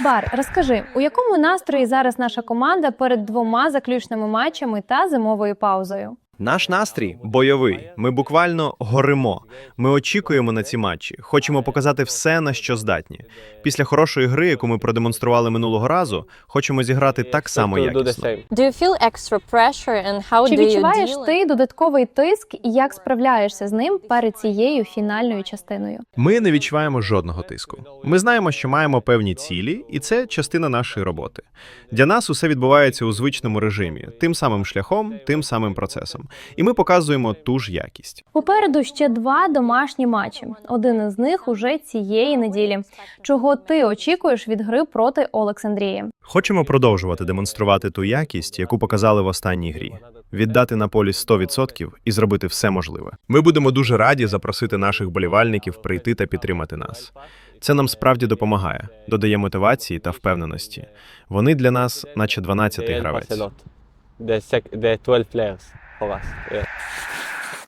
Бар, розкажи, у якому настрої зараз наша команда перед двома заключними матчами та зимовою паузою? Наш настрій бойовий. Ми буквально горимо. Ми очікуємо на ці матчі. Хочемо показати все, на що здатні. Після хорошої гри, яку ми продемонстрували минулого разу, хочемо зіграти так само do якісно. Do you feel extra pressure and how Чи do you відчуваєш deal ти додатковий тиск і як справляєшся з ним перед цією фінальною частиною? Ми не відчуваємо жодного тиску. Ми знаємо, що маємо певні цілі, і це частина нашої роботи. Для нас усе відбувається у звичному режимі, тим самим шляхом, тим самим процесом. І ми показуємо ту ж якість. Попереду ще два домашні матчі. Один із них уже цієї неділі. Чого ти очікуєш від гри проти Олександрії? Хочемо продовжувати демонструвати ту якість, яку показали в останній грі. Віддати на полі 100% і зробити все можливе. Ми будемо дуже раді запросити наших болівальників прийти та підтримати нас. Це нам справді допомагає, додає мотивації та впевненості. Вони для нас, наче 12-й They гравець. Podcast. Yeah.